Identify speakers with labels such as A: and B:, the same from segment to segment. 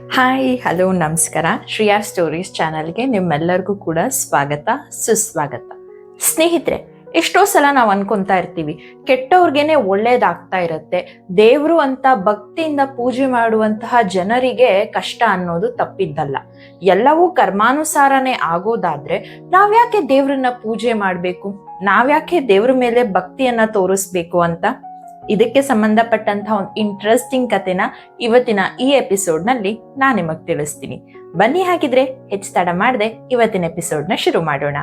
A: Hi hello ನಮಸ್ಕಾರ. Shriya stories ಚಾನಲ್ಗೆ ನಿಮ್ಮೆಲ್ಲರಿಗೂ ಕೂಡ ಸ್ವಾಗತ, ಸುಸ್ವಾಗತ. ಸ್ನೇಹಿತರೆ, ಎಷ್ಟೋ ಸಲ ನಾವು ಅನ್ಕೊಂತಾ ಇರ್ತೀವಿ, ಕೆಟ್ಟವ್ರಿಗೇನೆ ಒಳ್ಳೇದಾಗ್ತಾ ಇರುತ್ತೆ. ದೇವ್ರು ಅಂತ ಭಕ್ತಿಯಿಂದ ಪೂಜೆ ಮಾಡುವಂತಹ ಜನರಿಗೆ ಕಷ್ಟ ಅನ್ನೋದು ತಪ್ಪಿದ್ದಲ್ಲ. ಎಲ್ಲವೂ ಕರ್ಮಾನುಸಾರನೇ ಆಗೋದಾದ್ರೆ ನಾವ್ಯಾಕೆ ದೇವ್ರನ್ನ ಪೂಜೆ ಮಾಡ್ಬೇಕು? ನಾವ್ಯಾಕೆ ದೇವ್ರ ಮೇಲೆ ಭಕ್ತಿಯನ್ನ ತೋರಿಸ್ಬೇಕು ಅಂತ? ಇದಕ್ಕೆ ಸಂಬಂಧಪಟ್ಟಂತಹ ಒಂದು ಇಂಟ್ರೆಸ್ಟಿಂಗ್ ಕಥೆನ ಇವತ್ತಿನ ಈ ಎಪಿಸೋಡ್ನಲ್ಲಿ ನಾನು ನಿಮಗ್ ತಿಳಿಸ್ತೀನಿ. ಬನ್ನಿ ಹಾಗಿದ್ರೆ ಹೆಚ್ಚು ತಡ ಮಾಡದೆ ಇವತ್ತಿನ ಎಪಿಸೋಡ್ನ ಶುರು ಮಾಡೋಣ.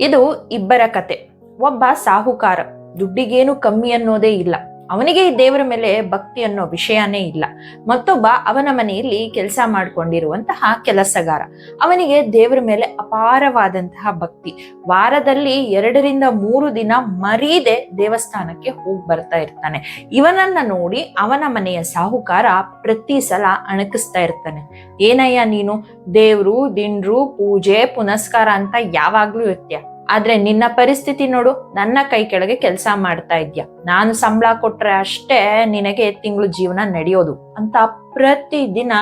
A: ಇದು ಇಬ್ಬರ ಕತೆ. ಒಬ್ಬ ಸಾಹುಕಾರ. ದುಡ್ಡಿಗೇನು ಕಮ್ಮಿ ಅನ್ನೋದೇ ಇಲ್ಲ. ಅವನಿಗೆ ದೇವರ ಮೇಲೆ ಭಕ್ತಿ ಅನ್ನೋ ವಿಷಯನೇ ಇಲ್ಲ. ಮತ್ತೊಬ್ಬ ಅವನ ಮನೆಯಲ್ಲಿ ಕೆಲಸ ಮಾಡಿಕೊಂಡಿರುವಂತಹ ಕೆಲಸಗಾರ. ಅವನಿಗೆ ದೇವರ ಮೇಲೆ ಅಪಾರವಾದಂತಹ ಭಕ್ತಿ. ವಾರದಲ್ಲಿ ಎರಡರಿಂದ ಮೂರು ದಿನ ಮರೀದೆ ದೇವಸ್ಥಾನಕ್ಕೆ ಹೋಗಿ ಬರ್ತಾ ಇರ್ತಾನೆ. ಇವನನ್ನ ನೋಡಿ ಅವನ ಮನೆಯ ಸಾಹುಕಾರ ಪ್ರತಿ ಸಲ ಅಣಕಿಸ್ತಾ ಇರ್ತಾನೆ. ಏನಯ್ಯ ನೀನು? ದೇವ್ರು, ದಿಂಡ್ರು, ಪೂಜೆ, ಪುನಸ್ಕಾರ ಅಂತ ಯಾವಾಗ್ಲೂ ಇರ್ತೀಯ? ಆದ್ರೆ ನಿನ್ನ ಪರಿಸ್ಥಿತಿ ನೋಡು, ನನ್ನ ಕೈ ಕೆಳಗೆ ಕೆಲಸ ಮಾಡ್ತಾ ಇದ್ಯಾ? ನಾನು ಸಂಬಳ ಕೊಟ್ರೆ ಅಷ್ಟೇ ನಿನಗೆ ತಿಂಗಳು ಜೀವನ ನಡೆಯೋದು ಅಂತ ಪ್ರತಿದಿನ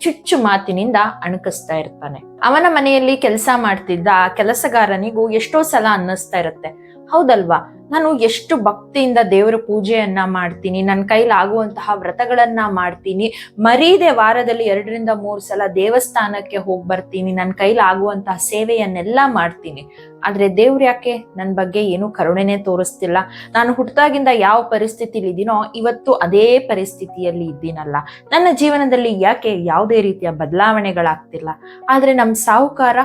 A: ಚುಚ್ಚು ಮಾತಿನಿಂದ ಅಣಕಿಸ್ತಾ ಇರ್ತಾನೆ. ಅವನ ಮನೆಯಲ್ಲಿ ಕೆಲಸ ಮಾಡ್ತಿದ್ದ ಕೆಲಸಗಾರನಿಗೂ ಎಷ್ಟೋ ಸಲ ಅನ್ನಿಸ್ತಾ ಇರುತ್ತೆ. ಹೌದಲ್ವಾ? ನಾನು ಎಷ್ಟು ಭಕ್ತಿಯಿಂದ ದೇವರ ಪೂಜೆಯನ್ನ ಮಾಡ್ತೀನಿ ನನ್ನ ಕೈಲಾಗುವಂತಹ ವ್ರತಗಳನ್ನ ಮಾಡ್ತೀನಿ, ಮರೀದೆ ವಾರದಲ್ಲಿ ಎರಡರಿಂದ ಮೂರು ಸಲ ದೇವಸ್ಥಾನಕ್ಕೆ ಹೋಗಿ ಬರ್ತೀನಿ ನನ್ನ ಕೈಲಾಗುವಂತಹ ಸೇವೆಯನ್ನೆಲ್ಲ ಮಾಡ್ತೀನಿ. ಆದ್ರೆ ದೇವ್ರು ಯಾಕೆ ನನ್ನ ಬಗ್ಗೆ ಏನು ಕರುಣೆನೇ ತೋರಿಸ್ತಿಲ್ಲ? ನಾನು ಹುಟ್ಟಿದಾಗಿಂದ ಯಾವ ಪರಿಸ್ಥಿತಿಲಿ ಇದ್ದೀನೋ ಇವತ್ತು ಅದೇ ಪರಿಸ್ಥಿತಿಯಲ್ಲಿ ಇದ್ದೀನಲ್ಲ. ನನ್ನ ಜೀವನದಲ್ಲಿ ಯಾಕೆ ಯಾವುದೇ ರೀತಿಯ ಬದಲಾವಣೆಗಳಾಗ್ತಿಲ್ಲ? ಆದ್ರೆ ನಮ್ಮ ಸಾಹುಕಾರ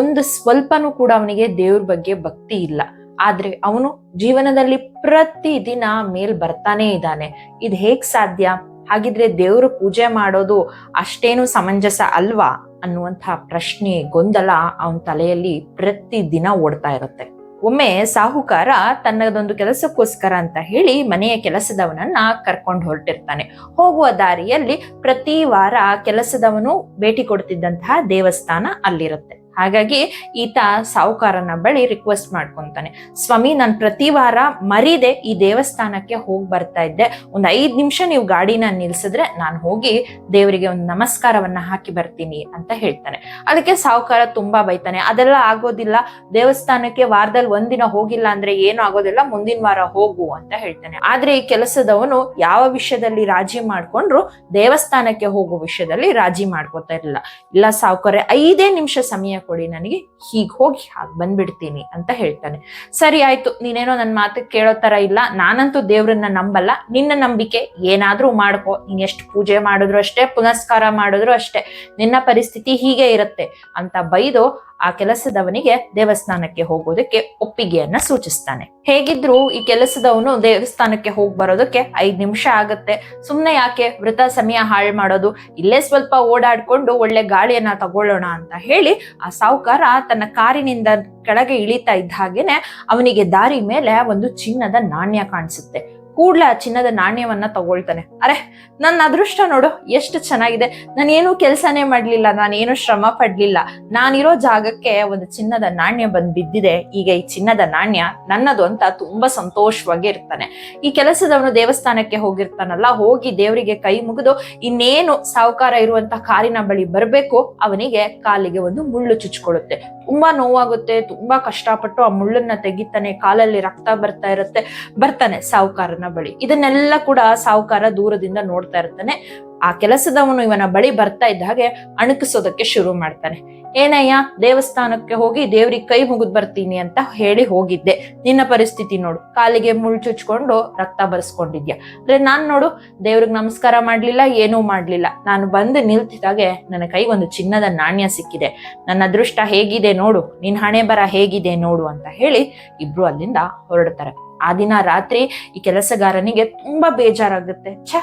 A: ಒಂದು ಸ್ವಲ್ಪನೂ ಕೂಡ ಅವನಿಗೆ ದೇವ್ರ ಬಗ್ಗೆ ಭಕ್ತಿ ಇಲ್ಲ. ಆದ್ರೆ ಅವನು ಜೀವನದಲ್ಲಿ ಪ್ರತಿ ದಿನ ಮೇಲ್ ಬರ್ತಾನೆ ಇದ್ದಾನೆ. ಇದು ಹೇಗ್ ಸಾಧ್ಯ? ಹಾಗಿದ್ರೆ ದೇವ್ರ ಪೂಜೆ ಮಾಡೋದು ಅಷ್ಟೇನು ಸಮಂಜಸ ಅಲ್ವಾ? ಅನ್ನುವಂತಹ ಪ್ರಶ್ನೆ, ಗೊಂದಲ ಅವನ ತಲೆಯಲ್ಲಿ ಪ್ರತಿ ದಿನ ಓಡ್ತಾ ಇರುತ್ತೆ. ಒಮ್ಮೆ ಸಾಹುಕಾರ ತನ್ನದೊಂದು ಕೆಲಸಕ್ಕೋಸ್ಕರ ಅಂತ ಹೇಳಿ ಮನೆಯ ಕೆಲಸದವನನ್ನ ಕರ್ಕೊಂಡು ಹೊರಟಿರ್ತಾನೆ. ಹೋಗುವ ದಾರಿಯಲ್ಲಿ ಪ್ರತಿ ವಾರ ಕೆಲಸದವನು ಭೇಟಿ ಕೊಡ್ತಿದ್ದಂತಹ ದೇವಸ್ಥಾನ ಅಲ್ಲಿರುತ್ತೆ. ಹಾಗಾಗಿ ಈತ ಸಾಹುಕಾರನ ಬಳಿ ರಿಕ್ವೆಸ್ಟ್ ಮಾಡ್ಕೊತಾನೆ. ಸ್ವಾಮಿ, ನಾನು ಪ್ರತಿ ವಾರ ಮರೀದೆ ಈ ದೇವಸ್ಥಾನಕ್ಕೆ ಹೋಗಿ ಬರ್ತಾ ಇದ್ದೆ. ಒಂದು ಐದು ನಿಮಿಷ ನೀವು ಗಾಡಿನ ನಿಲ್ಸಿದ್ರೆ ನಾನು ಹೋಗಿ ದೇವರಿಗೆ ಒಂದು ನಮಸ್ಕಾರವನ್ನ ಹಾಕಿ ಬರ್ತೀನಿ ಅಂತ ಹೇಳ್ತಾನೆ. ಅದಕ್ಕೆ ಸಾಹುಕಾರ ತುಂಬಾ ಬೈತಾನೆ. ಅದೆಲ್ಲ ಆಗೋದಿಲ್ಲ. ದೇವಸ್ಥಾನಕ್ಕೆ ವಾರದಲ್ಲಿ ಒಂದಿನ ಹೋಗಿಲ್ಲ ಅಂದ್ರೆ ಏನು ಆಗೋದಿಲ್ಲ. ಮುಂದಿನ ವಾರ ಹೋಗು ಅಂತ ಹೇಳ್ತಾನೆ. ಆದ್ರೆ ಈ ಕೆಲಸದವನು ಯಾವ ವಿಷಯದಲ್ಲಿ ರಾಜಿ ಮಾಡ್ಕೊಂಡ್ರು ದೇವಸ್ಥಾನಕ್ಕೆ ಹೋಗೋ ವಿಷಯದಲ್ಲಿ ರಾಜಿ ಮಾಡ್ಕೋತಾ ಇರಲಿಲ್ಲ. ಇಲ್ಲ ಸಾವುಕಾರ, ಐದೇ ನಿಮಿಷ ಸಮಯ ಕೊಡಿ ನನಗೆ. ಹೀಗ್ ಹೋಗಿ ಹಾಗೆ ಬಂದ್ಬಿಡ್ತೀನಿ ಅಂತ ಹೇಳ್ತಾನೆ. ಸರಿ ಆಯ್ತು, ನೀನೇನೋ ನನ್ನ ಮಾತು ಕೇಳೋ ತರ ಇಲ್ಲ, ನಾನಂತೂ ದೇವ್ರನ್ನ ನಂಬಲ್ಲ, ನಿನ್ನ ನಂಬಿಕೆ ಏನಾದ್ರೂ ಮಾಡ್ಕೋ, ನೀನ್ ಎಷ್ಟು ಪೂಜೆ ಮಾಡಿದ್ರು ಅಷ್ಟೇ, ಪುನಸ್ಕಾರ ಮಾಡಿದ್ರು ಅಷ್ಟೇ, ನಿನ್ನ ಪರಿಸ್ಥಿತಿ ಹೀಗೆ ಇರುತ್ತೆ ಅಂತ ಬೈದು ಆ ಕೆಲಸದವನಿಗೆ ದೇವಸ್ಥಾನಕ್ಕೆ ಹೋಗೋದಕ್ಕೆ ಒಪ್ಪಿಗೆಯನ್ನ ಸೂಚಿಸ್ತಾನೆ. ಹೇಗಿದ್ರು ಈ ಕೆಲಸದವನು ದೇವಸ್ಥಾನಕ್ಕೆ ಹೋಗಿ ಬರೋದಕ್ಕೆ ಐದ್ ನಿಮಿಷ ಆಗತ್ತೆ. ಸುಮ್ನೆ ಯಾಕೆ ವೃತ ಸಮಯ ಹಾಳು ಮಾಡೋದು, ಇಲ್ಲೇ ಸ್ವಲ್ಪ ಓಡಾಡ್ಕೊಂಡು ಒಳ್ಳೆ ಗಾಳಿಯನ್ನ ತಗೊಳ್ಳೋಣ ಅಂತ ಹೇಳಿ ಆ ಸಾಹುಕಾರ ತನ್ನ ಕಾರಿನಿಂದ ಕೆಳಗೆ ಇಳಿತಾ ಇದ್ದ ಹಾಗೇನೆ ಅವನಿಗೆ ದಾರಿ ಮೇಲೆ ಒಂದು ಚಿನ್ನದ ನಾಣ್ಯ ಕಾಣಿಸುತ್ತೆ. ಕೂಡ್ಲೆ ಆ ಚಿನ್ನದ ನಾಣ್ಯವನ್ನ ತಗೊಳ್ತಾನೆ. ಅರೆ, ನನ್ನ ಅದೃಷ್ಟ ನೋಡು, ಎಷ್ಟು ಚೆನ್ನಾಗಿದೆ. ನಾನೇನು ಕೆಲಸನೇ ಮಾಡ್ಲಿಲ್ಲ, ನಾನೇನು ಶ್ರಮ ಪಡ್ಲಿಲ್ಲ. ನಾನಿರೋ ಜಾಗಕ್ಕೆ ಒಂದು ಚಿನ್ನದ ನಾಣ್ಯ ಬಂದ್ ಬಿದ್ದಿದೆ. ಈಗ ಈ ಚಿನ್ನದ ನಾಣ್ಯ ನನ್ನದು ಅಂತ ತುಂಬಾ ಸಂತೋಷವಾಗಿ ಇರ್ತಾನೆ. ಈ ಕೆಲಸದವನು ದೇವಸ್ಥಾನಕ್ಕೆ ಹೋಗಿರ್ತಾನಲ್ಲ, ಹೋಗಿ ದೇವರಿಗೆ ಕೈ ಮುಗಿದು ಇನ್ನೇನು ಸಾಹುಕಾರ ಇರುವಂತ ಕಾರಿನ ಬಳಿ ಬರಬೇಕು, ಅವನಿಗೆ ಕಾಲಿಗೆ ಒಂದು ಮುಳ್ಳು ಚುಚ್ಕೊಳ್ಳುತ್ತೆ. ತುಂಬಾ ನೋವಾಗುತ್ತೆ, ತುಂಬಾ ಕಷ್ಟಪಟ್ಟು ಆ ಮುಳ್ಳನ್ನ ತೆಗಿತಾನೆ, ಕಾಲಲ್ಲಿ ರಕ್ತ ಬರ್ತಾ ಇರುತ್ತೆ, ಬರ್ತಾನೆ ಸಾಹುಕಾರನ ಬಳಿ. ಇದನ್ನೆಲ್ಲ ಕೂಡ ಸಾಹುಕಾರ ದೂರದಿಂದ ನೋಡ್ತಾ ಇರ್ತಾನೆ. ಆ ಕೆಲಸದವನು ಇವನ ಬಳಿ ಬರ್ತಾ ಇದ್ದ ಹಾಗೆ ಅಣಕಿಸೋದಕ್ಕೆ ಶುರು ಮಾಡ್ತಾನೆ. ಏನಯ್ಯ, ದೇವಸ್ಥಾನಕ್ಕೆ ಹೋಗಿ ದೇವ್ರಿಗೆ ಕೈ ಮುಗಿದ್ ಬರ್ತೀನಿ ಅಂತ ಹೇಳಿ ಹೋಗಿದ್ದೆ. ನಿನ್ನ ಪರಿಸ್ಥಿತಿ ನೋಡು. ಕಾಲಿಗೆ ಮುಳ್ಳು ಚುಚ್ಕೊಂಡು ರಕ್ತ ಬರ್ಸ್ಕೊಂಡಿದ್ಯಾ. ಅಂದ್ರೆ ನಾನ್ ನೋಡು, ದೇವ್ರಿಗೆ ನಮಸ್ಕಾರ ಮಾಡ್ಲಿಲ್ಲ, ಏನೂ ಮಾಡ್ಲಿಲ್ಲ. ನಾನು ಬಂದು ನಿಲ್ತಿದ್ದಾಗೆ ನನ್ನ ಕೈ ಒಂದು ಚಿನ್ನದ ನಾಣ್ಯ ಸಿಕ್ಕಿದೆ. ನನ್ನ ಅದೃಷ್ಟ ಹೇಗಿದೆ ನೋಡು. ನಿನ್ ಹಣೆ ಬರ ಹೇಗಿದೆ ನೋಡು ಅಂತ ಹೇಳಿ ಇಬ್ರು ಅಲ್ಲಿಂದ ಹೊರಡ್ತಾರೆ. ಆ ದಿನ ರಾತ್ರಿ ಈ ಕೆಲಸಗಾರನಿಗೆ ತುಂಬಾ ಬೇಜಾರಾಗುತ್ತೆ. ಛ,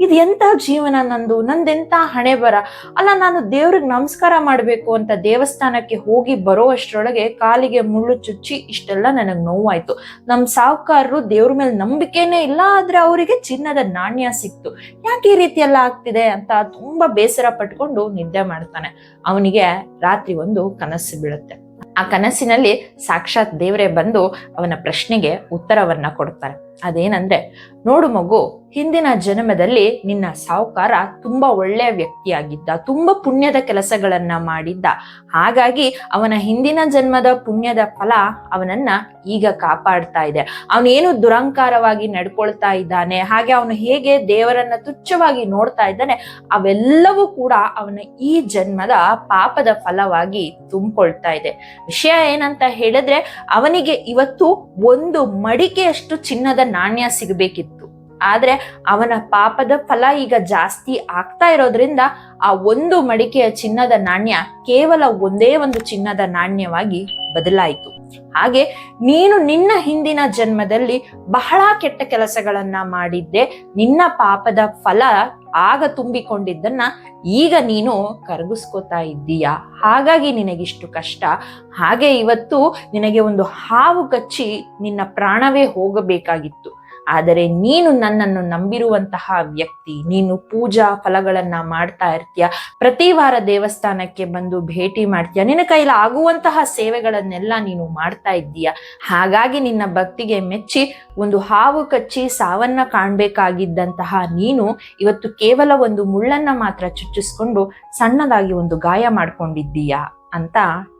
A: ಇದು ಎಂತ ಜೀವನ ನಂದು? ನಂದೆಂತ ಹಣೆ ಬರ? ಅಲ್ಲ, ನಾನು ದೇವ್ರಿಗೆ ನಮಸ್ಕಾರ ಮಾಡಬೇಕು ಅಂತ ದೇವಸ್ಥಾನಕ್ಕೆ ಹೋಗಿ ಬರೋ ಅಷ್ಟರೊಳಗೆ ಕಾಲಿಗೆ ಮುಳ್ಳು ಚುಚ್ಚಿ ಇಷ್ಟೆಲ್ಲ ನನಗೆ ನೋವಾಯ್ತು. ನಮ್ಮ ಸಾಹುಕಾರರು ದೇವ್ರ ಮೇಲೆ ನಂಬಿಕೆನೇ ಇಲ್ಲ, ಆದ್ರೆ ಅವರಿಗೆ ಚಿನ್ನದ ನಾಣ್ಯ ಸಿಕ್ತು. ಯಾಕೆ ಈ ರೀತಿ ಎಲ್ಲ ಆಗ್ತಿದೆ ಅಂತ ತುಂಬಾ ಬೇಸರ ಪಟ್ಕೊಂಡು ನಿದ್ದೆ ಮಾಡ್ತಾನೆ. ಅವನಿಗೆ ರಾತ್ರಿ ಒಂದು ಕನಸು ಬೀಳುತ್ತೆ. ಆ ಕನಸಿನಲ್ಲಿ ಸಾಕ್ಷಾತ್ ದೇವರೇ ಬಂದು ಅವನ ಪ್ರಶ್ನೆಗೆ ಉತ್ತರವನ್ನ ಕೊಡ್ತಾರೆ ಅದೇನಂದ್ರೆ, ನೋಡು ಮಗು, ಹಿಂದಿನ ಜನ್ಮದಲ್ಲಿ ನಿನ್ನ ಸಾಹುಕಾರ ತುಂಬಾ ಒಳ್ಳೆಯ ವ್ಯಕ್ತಿಯಾಗಿದ್ದ, ತುಂಬಾ ಪುಣ್ಯದ ಕೆಲಸಗಳನ್ನ ಮಾಡಿದ್ದ. ಹಾಗಾಗಿ ಅವನ ಹಿಂದಿನ ಜನ್ಮದ ಪುಣ್ಯದ ಫಲ ಅವನನ್ನ ಈಗ ಕಾಪಾಡ್ತಾ ಇದೆ. ಅವನೇನು ದುರಂಕಾರವಾಗಿ ನಡ್ಕೊಳ್ತಾ ಇದ್ದಾನೆ, ಹಾಗೆ ಅವನು ಹೇಗೆ ದೇವರನ್ನ ತುಚ್ಛವಾಗಿ ನೋಡ್ತಾ ಇದ್ದಾನೆ, ಅವೆಲ್ಲವೂ ಕೂಡ ಅವನ ಈ ಜನ್ಮದ ಪಾಪದ ಫಲವಾಗಿ ತುಂಬಿಕೊಳ್ತಾ ಇದೆ. ವಿಷಯ ಏನಂತ ಹೇಳಿದ್ರೆ, ಅವನಿಗೆ ಇವತ್ತು ಒಂದು ಮಡಿಕೆಯಷ್ಟು ಚಿನ್ನದ ನಾಣ್ಯ ಸಿಗಬೇಕಿತ್ತು. ಆದ್ರೆ ಅವನ ಪಾಪದ ಫಲ ಈಗ ಜಾಸ್ತಿ ಆಗ್ತಾ ಇರೋದ್ರಿಂದ ಆ ಒಂದು ಮಡಿಕೆಯ ಚಿನ್ನದ ನಾಣ್ಯ ಕೇವಲ ಒಂದೇ ಒಂದು ಚಿನ್ನದ ನಾಣ್ಯವಾಗಿ ಬದಲಾಯಿತು. ಹಾಗೆ ನೀನು ನಿನ್ನ ಹಿಂದಿನ ಜನ್ಮದಲ್ಲಿ ಬಹಳ ಕೆಟ್ಟ ಕೆಲಸಗಳನ್ನ ಮಾಡಿದ್ದೆ, ನಿನ್ನ ಪಾಪದ ಫಲ ಆಗ ತುಂಬಿಕೊಂಡಿದ್ದನ್ನ ಈಗ ನೀನು ಕರಗಿಸ್ಕೋತಾ ಇದ್ದೀಯ? ಹಾಗಾಗಿ ನಿನಗಿಷ್ಟು ಕಷ್ಟ. ಹಾಗೆ ಇವತ್ತು ನಿನಗೆ ಒಂದು ಹಾವು ಕಚ್ಚಿ ನಿನ್ನ ಪ್ರಾಣವೇ ಹೋಗಬೇಕಾಗಿತ್ತು. ಆದರೆ ನೀನು ನನ್ನನ್ನು ನಂಬಿರುವಂತಹ ವ್ಯಕ್ತಿ, ನೀನು ಪೂಜಾ ಫಲಗಳನ್ನ ಮಾಡ್ತಾ ಇರ್ತೀಯ, ಪ್ರತಿ ವಾರ ದೇವಸ್ಥಾನಕ್ಕೆ ಬಂದು ಭೇಟಿ ಮಾಡ್ತೀಯ, ನಿನ್ನ ಕೈಲಿ ಆಗುವಂತಹ ಸೇವೆಗಳನ್ನೆಲ್ಲ ನೀನು ಮಾಡ್ತಾ ಇದ್ದೀಯ. ಹಾಗಾಗಿ ನಿನ್ನ ಭಕ್ತಿಗೆ ಮೆಚ್ಚಿ ಒಂದು ಹಾವು ಕಚ್ಚಿ ಸಾವನ್ನ ಕಾಣ್ಬೇಕಾಗಿದ್ದಂತಹ ನೀನು ಇವತ್ತು ಕೇವಲ ಒಂದು ಮುಳ್ಳನ್ನ ಮಾತ್ರ ಚುಚ್ಚಿಸ್ಕೊಂಡು ಸಣ್ಣದಾಗಿ ಒಂದು ಗಾಯ ಮಾಡ್ಕೊಂಡಿದ್ದೀಯಾ ಅಂತ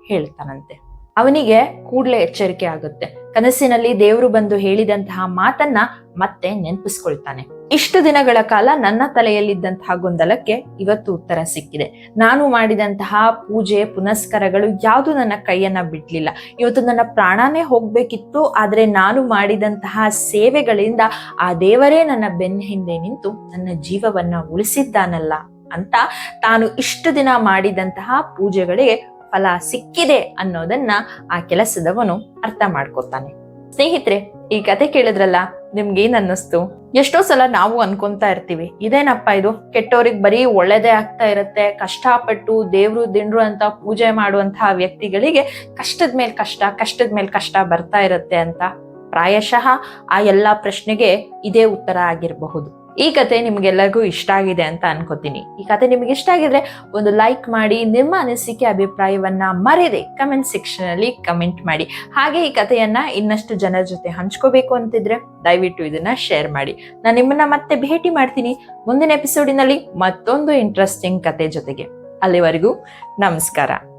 A: ಹೇಳ್ತಾನಂತೆ. ಅವನಿಗೆ ಕೂಡಲೇ ಎಚ್ಚರಿಕೆ ಆಗುತ್ತೆ. ಕನಸಿನಲ್ಲಿ ದೇವರು ಬಂದು ಹೇಳಿದಂತಹ ಮಾತನ್ನ ಮತ್ತೆ ನೆನಪಿಸ್ಕೊಳ್ತಾನೆ. ಇಷ್ಟು ದಿನಗಳ ಕಾಲ ನನ್ನ ತಲೆಯಲ್ಲಿದ್ದಂತಹ ಗೊಂದಲಕ್ಕೆ ಇವತ್ತು ಉತ್ತರ ಸಿಕ್ಕಿದೆ. ನಾನು ಮಾಡಿದಂತಹ ಪೂಜೆ, ಪುನಸ್ಕಾರಗಳು ಯಾವುದು ನನ್ನ ಕೈಯನ್ನ ಬಿಡ್ಲಿಲ್ಲ. ಇವತ್ತು ನನ್ನ ಪ್ರಾಣನೇ ಹೋಗ್ಬೇಕಿತ್ತು, ಆದ್ರೆ ನಾನು ಮಾಡಿದಂತಹ ಸೇವೆಗಳಿಂದ ಆ ದೇವರೇ ನನ್ನ ಬೆನ್ನ ಹಿಂದೆ ನಿಂತು ನನ್ನ ಜೀವವನ್ನ ಉಳಿಸಿದ್ದಾನಲ್ಲ ಅಂತ ತಾನು ಇಷ್ಟು ದಿನ ಮಾಡಿದಂತಹ ಪೂಜೆಗಳಿಗೆ ಫಲ ಸಿಕ್ಕಿದೆ ಅನ್ನೋದನ್ನ ಆ ಕೆಲಸದವನು ಅರ್ಥ ಮಾಡ್ಕೋತಾನೆ. ಸ್ನೇಹಿತರೆ, ಈ ಕತೆ ಕೇಳಿದ್ರಲ್ಲ ನಿಮ್ಗೆ ಏನ್ ಅನ್ನಿಸ್ತು ಎಷ್ಟೋ ಸಲ ನಾವು ಅನ್ಕೊಂತಾ ಇರ್ತೀವಿ, ಇದೇನಪ್ಪ ಇದು? ಕೆಟ್ಟವ್ರಿಗೆ ಬರೀ ಒಳ್ಳೇದೇ ಆಗ್ತಾ ಇರತ್ತೆ, ಕಷ್ಟಪಟ್ಟು ದೇವ್ರು ದಿಂಡ್ರು ಅಂತ ಪೂಜೆ ಮಾಡುವಂತಹ ವ್ಯಕ್ತಿಗಳಿಗೆ ಕಷ್ಟದ ಮೇಲೆ ಕಷ್ಟ, ಕಷ್ಟದ ಮೇಲೆ ಕಷ್ಟ ಬರ್ತಾ ಇರತ್ತೆ ಅಂತ ಪ್ರಾಯಶಃ ಆ ಎಲ್ಲಾ ಪ್ರಶ್ನೆಗೆ ಇದೇ ಉತ್ತರ ಆಗಿರಬಹುದು. ಈ ಕತೆ ನಿಮಗೆಲ್ಲರಿಗೂ ಇಷ್ಟ ಆಗಿದೆ ಅಂತ ಅನ್ಕೋತೀನಿ. ಈ ಕತೆ ನಿಮ್ಗೆ ಇಷ್ಟ ಆಗಿದ್ರೆ ಒಂದು ಲೈಕ್ ಮಾಡಿ, ನಿಮ್ಮ ಅನಿಸಿಕೆ, ಅಭಿಪ್ರಾಯವನ್ನ ಮರೆಯದೆ ಕಮೆಂಟ್ ಸೆಕ್ಷನ್ ಅಲ್ಲಿ ಕಮೆಂಟ್ ಮಾಡಿ. ಹಾಗೆ ಈ ಕಥೆಯನ್ನ ಇನ್ನಷ್ಟು ಜನರ ಜೊತೆ ಹಂಚ್ಕೋಬೇಕು ಅಂತಿದ್ರೆ ದಯವಿಟ್ಟು ಇದನ್ನ ಶೇರ್ ಮಾಡಿ. ನಾನು ನಿಮ್ಮನ್ನ ಮತ್ತೆ ಭೇಟಿ ಮಾಡ್ತೀನಿ ಮುಂದಿನ ಎಪಿಸೋಡಿನಲ್ಲಿ ಮತ್ತೊಂದು ಇಂಟ್ರೆಸ್ಟಿಂಗ್ ಕತೆ ಜೊತೆಗೆ. ಅಲ್ಲಿವರೆಗೂ ನಮಸ್ಕಾರ.